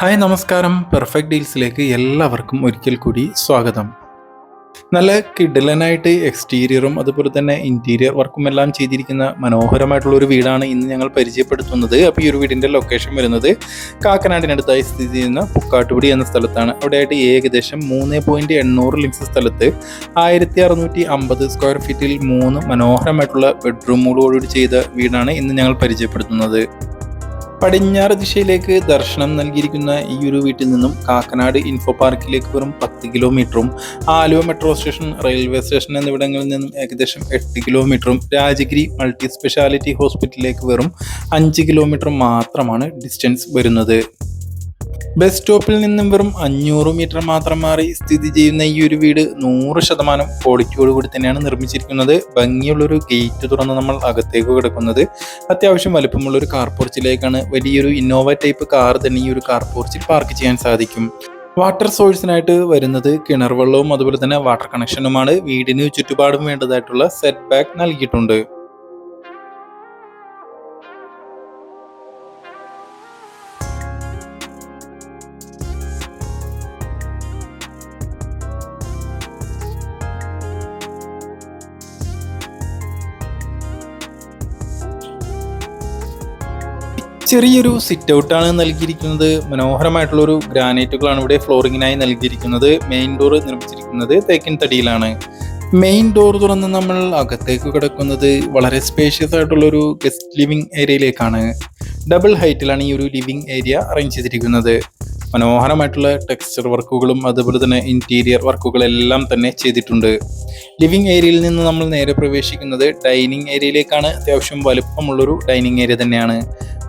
Hi നമസ്കാരം. Perfect ഡീൽസിലേക്ക് എല്ലാവർക്കും ഒരിക്കൽ കൂടി സ്വാഗതം. നല്ല കിഡിലനായിട്ട് എക്സ്റ്റീരിയറും അതുപോലെ തന്നെ ഇന്റീരിയർ വർക്കും എല്ലാം ചെയ്തിരിക്കുന്ന മനോഹരമായിട്ടുള്ള ഒരു വീടാണ് ഇന്ന് ഞങ്ങൾ പരിചയപ്പെടുത്തുന്നത്. അപ്പോൾ ഈ ഒരു വീടിന്റെ ലൊക്കേഷൻ വരുന്നത് കാക്കനാടിനടുത്തായി സ്ഥിതി ചെയ്യുന്ന പുക്കാട്ടുപടി എന്ന സ്ഥലത്താണ്. അവിടെയായിട്ട് ഏകദേശം മൂന്ന് പോയിന്റ് എണ്ണൂറ് ലിംസ് സ്ഥലത്ത് ആയിരത്തി അറുന്നൂറ്റി അമ്പത് സ്ക്വയർ ഫീറ്റിൽ മൂന്ന് മനോഹരമായിട്ടുള്ള ബെഡ്റൂമുകളോടുകൂടി ചെയ്ത വീടാണ് ഇന്ന് ഞങ്ങൾ പരിചയപ്പെടുത്തുന്നത്. പടിഞ്ഞാറ് ദിശയിലേക്ക് ദർശനം നൽകിയിരിക്കുന്ന ഈ ഒരു വീട്ടിൽ നിന്നും കാക്കനാട് ഇൻഫോ പാർക്കിലേക്ക് വെറും പത്ത് കിലോമീറ്ററും Aluva metro station railway station എന്നിവിടങ്ങളിൽ നിന്നും ഏകദേശം എട്ട് കിലോമീറ്ററും രാജഗിരി മൾട്ടി സ്പെഷ്യാലിറ്റി ഹോസ്പിറ്റലിലേക്ക് വെറും അഞ്ച് കിലോമീറ്റർ മാത്രമാണ് ഡിസ്റ്റൻസ് വരുന്നത്. ബസ് സ്റ്റോപ്പിൽ നിന്നും വെറും അഞ്ഞൂറ് മീറ്റർ മാത്രം മാറി സ്ഥിതി ചെയ്യുന്ന ഈ ഒരു വീട് നൂറ് ശതമാനം ക്വാളിറ്റിയോട് കൂടി തന്നെയാണ് നിർമ്മിച്ചിരിക്കുന്നത്. ഭംഗിയുള്ളൊരു ഗേറ്റ് തുറന്ന് നമ്മൾ അകത്തേക്ക് കിടക്കുന്നത്. അത്യാവശ്യം വലുപ്പമുള്ള ഒരു കാർ പോർച്ചിലേക്കാണ് വലിയൊരു ഇന്നോവ ടൈപ്പ് കാർ തന്നെ ഈ ഒരു കാർ പോർച്ചിൽ പാർക്ക് ചെയ്യാൻ സാധിക്കും. വാട്ടർ സോഴ്സിനായിട്ട് വരുന്നത് കിണർ വെള്ളവും അതുപോലെ തന്നെ വാട്ടർ കണക്ഷനുമാണ് വീടിന് ചുറ്റുപാടും വേണ്ടതായിട്ടുള്ള സെറ്റ് ബാക്ക് നൽകിയിട്ടുണ്ട്. ചെറിയൊരു സിറ്റ് ഔട്ടാണ് നൽകിയിരിക്കുന്നത്. മനോഹരമായിട്ടുള്ള ഒരു ഗ്രാനൈറ്റുകളാണ് ഇവിടെ ഫ്ലോറിങ്ങിനായി നൽകിയിരിക്കുന്നത്. മെയിൻ ഡോർ നിർമ്മിച്ചിരിക്കുന്നത് തേക്കിൻ തടിയിലാണ്. മെയിൻ ഡോർ തുറന്ന് നമ്മൾ അകത്തേക്ക് കിടക്കുന്നത് വളരെ സ്പേഷ്യസ് ആയിട്ടുള്ള ഒരു ഗസ്റ്റ് ലിവിംഗ് ഏരിയയിലേക്കാണ് ഡബിൾ ഹൈറ്റിലാണ് ഈ ഒരു ലിവിംഗ് ഏരിയ അറേഞ്ച് ചെയ്തിരിക്കുന്നത്. മനോഹരമായിട്ടുള്ള ടെക്സ്ചർ വർക്കുകളും അതുപോലെ തന്നെ ഇന്റീരിയർ വർക്കുകളെല്ലാം തന്നെ ചെയ്തിട്ടുണ്ട്. ലിവിംഗ് ഏരിയയിൽ നിന്ന് നമ്മൾ നേരെ പ്രവേശിക്കുന്നത് ഡൈനിങ് ഏരിയയിലേക്കാണ് അത്യാവശ്യം വലുപ്പമുള്ളൊരു ഡൈനിങ് ഏരിയ തന്നെയാണ്.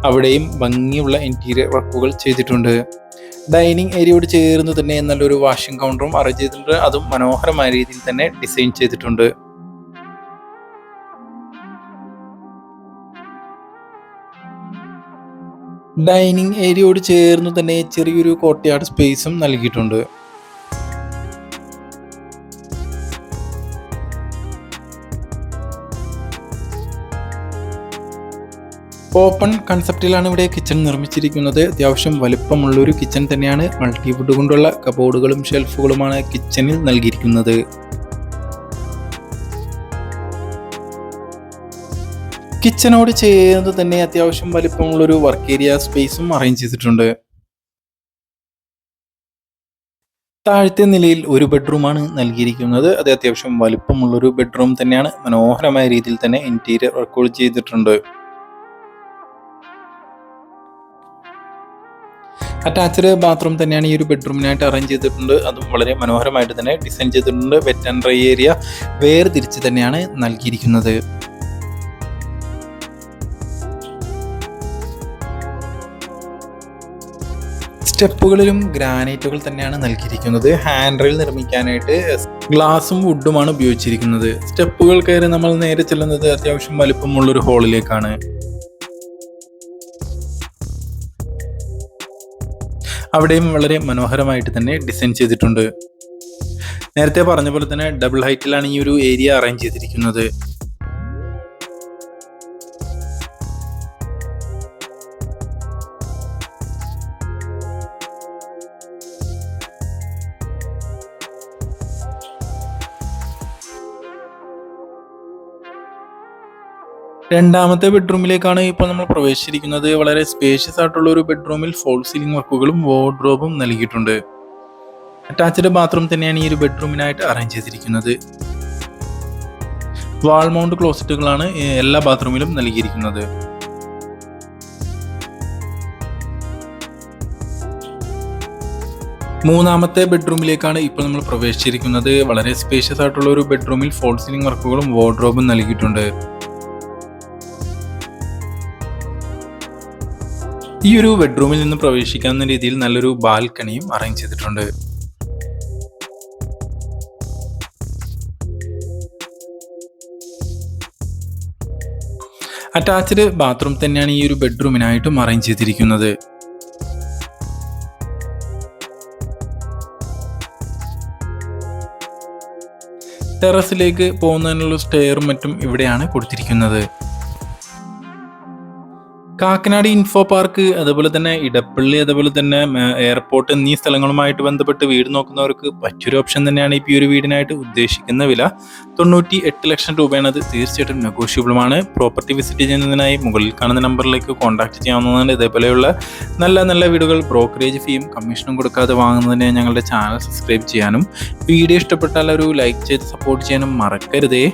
അവിടെയും ഭംഗിയുള്ള ഇന്റീരിയർ വർക്കുകൾ ചെയ്തിട്ടുണ്ട്. ഡൈനിങ് ഏരിയയോട് ചേർന്ന് തന്നെ നല്ലൊരു വാഷിംഗ് കൗണ്ടറും അറേഞ്ച് ചെയ്തിട്ടുണ്ട്. അതും മനോഹരമായ രീതിയിൽ തന്നെ ഡിസൈൻ ചെയ്തിട്ടുണ്ട്. ഡൈനിങ് ഏരിയയോട് ചേർന്ന് തന്നെ ചെറിയൊരു കോട്ടയാട് സ്പേസും നൽകിയിട്ടുണ്ട്. ഓപ്പൺ കൺസെപ്റ്റിലാണ് ഇവിടെ കിച്ചൺ നിർമ്മിച്ചിരിക്കുന്നത്. അത്യാവശ്യം വലുപ്പമുള്ള ഒരു കിച്ചൺ തന്നെയാണ്. മൾട്ടിവുഡ് കൊണ്ടുള്ള കബോർഡുകളും ഷെൽഫുകളുമാണ് കിച്ചണിൽ നൽകിയിരിക്കുന്നത്. കിച്ചനോട് ചേർന്ന് തന്നെ അത്യാവശ്യം വലിപ്പമുള്ള ഒരു വർക്ക് ഏരിയ സ്പേസും അറേഞ്ച് ചെയ്തിട്ടുണ്ട്. താഴത്തെ നിലയിൽ ഒരു ബെഡ്റൂമാണ് നൽകിയിരിക്കുന്നത്. അത് അത്യാവശ്യം വലിപ്പമുള്ളൊരു ബെഡ്റൂം തന്നെയാണ്. മനോഹരമായ രീതിയിൽ തന്നെ ഇന്റീരിയർ വർക്കുകൾ ചെയ്തിട്ടുണ്ട്. അറ്റാച്ച്ഡ് ബാത്റൂം തന്നെയാണ് ഈ ഒരു ബെഡ്റൂമിനായിട്ട് അറേഞ്ച് ചെയ്തിട്ടുണ്ട്. അതും വളരെ മനോഹരമായിട്ട് തന്നെ ഡിസൈൻ ചെയ്തിട്ടുണ്ട്. വെറ്റ് ആൻഡ് ഡ്രൈ ഏരിയ വേർതിരിച്ച് തന്നെയാണ് നൽകിയിരിക്കുന്നത്. സ്റ്റെപ്പുകളിലും ഗ്രാനൈറ്റുകൾ തന്നെയാണ് നൽകിയിരിക്കുന്നത്. ഹാൻഡ് റെയിൽ നിർമ്മിക്കാനായിട്ട് ഗ്ലാസും വുഡുമാണ് ഉപയോഗിച്ചിരിക്കുന്നത്. സ്റ്റെപ്പുകൾ കയറി നമ്മൾ നേരെ ചെല്ലുന്നത് അത്യാവശ്യം വലുപ്പമുള്ള ഒരു ഹോളിലേക്കാണ് അവിടെയും വളരെ മനോഹരമായിട്ട് തന്നെ ഡിസൈൻ ചെയ്തിട്ടുണ്ട്. നേരത്തെ പറഞ്ഞ പോലെ തന്നെ ഡബിൾ ഹൈറ്റിലാണ് ഈ ഒരു ഏരിയ അറേഞ്ച് ചെയ്തിരിക്കുന്നത്. രണ്ടാമത്തെ ബെഡ്റൂമിലേക്കാണ് ഇപ്പോൾ നമ്മൾ പ്രവേശിച്ചിരിക്കുന്നത്. വളരെ സ്പേഷ്യസ് ആയിട്ടുള്ള ഒരു ബെഡ്റൂമിൽ ഫോൾ സീലിംഗ് വർക്കുകളും വാർഡ്രോബും നൽകിയിട്ടുണ്ട്. അറ്റാച്ച്ഡ് ബാത്റൂം തന്നെയാണ് ഈ ഒരു ബെഡ്റൂമിനായിട്ട് അറേഞ്ച് ചെയ്തിരിക്കുന്നത്. വാൾ മൗണ്ട് ക്ലോസറ്റുകളാണ് എല്ലാ ബാത്റൂമിലും നൽകിയിരിക്കുന്നത്. മൂന്നാമത്തെ ബെഡ്റൂമിലേക്കാണ് ഇപ്പോൾ നമ്മൾ പ്രവേശിച്ചിരിക്കുന്നത്. വളരെ സ്പേഷ്യസ് ആയിട്ടുള്ള ഒരു ബെഡ്റൂമിൽ ഫോൾ സീലിംഗ് വർക്കുകളും വാർഡ്രോബും നൽകിയിട്ടുണ്ട്. ഈ ഒരു ബെഡ്റൂമിൽ നിന്ന് പ്രവേശിക്കാവുന്ന രീതിയിൽ നല്ലൊരു ബാൽക്കണിയും അറേഞ്ച് ചെയ്തിട്ടുണ്ട്. അറ്റാച്ച്ഡ് ബാത്റൂം തന്നെയാണ് ഈ ഒരു ബെഡ്റൂമിനായിട്ടും അറേഞ്ച് ചെയ്തിരിക്കുന്നത് ടെറസിലേക്ക് പോകുന്നതിനുള്ള സ്റ്റെയറും മറ്റും ഇവിടെയാണ് കൊടുത്തിരിക്കുന്നത്. കാക്കനാട് ഇൻഫോ പാർക്ക് അതുപോലെ തന്നെ ഇടപ്പള്ളി അതുപോലെ തന്നെ എയർപോർട്ട് എന്നീ സ്ഥലങ്ങളുമായിട്ട് ബന്ധപ്പെട്ട് വീട് നോക്കുന്നവർക്ക് പറ്റൊരു ഓപ്ഷൻ തന്നെയാണ് ഈ ഒരു വീടിനായിട്ട് ഉദ്ദേശിക്കുന്ന വില. തൊണ്ണൂറ്റി എട്ട് ലക്ഷം രൂപയാണ് അത് തീർച്ചയായിട്ടും നെഗോഷ്യബിളുമാണ് പ്രോപ്പർട്ടി വിസിറ്റ് ചെയ്യുന്നതിനായി മുകളിൽ കാണുന്ന നമ്പറിലേക്ക് കോൺടാക്ട് ചെയ്യാവുന്നതാണ്. ഇതേപോലെയുള്ള നല്ല നല്ല വീടുകൾ ബ്രോക്കറേജ് ഫീയും കമ്മീഷനും കൊടുക്കാതെ വാങ്ങുന്നതിന് ഞങ്ങളുടെ ചാനൽ സബ്സ്ക്രൈബ് ചെയ്യാനും വീഡിയോ ഇഷ്ടപ്പെട്ടാൽ ഒരു ലൈക്ക് ചെയ്ത് സപ്പോർട്ട് ചെയ്യാനും മറക്കരുതേ.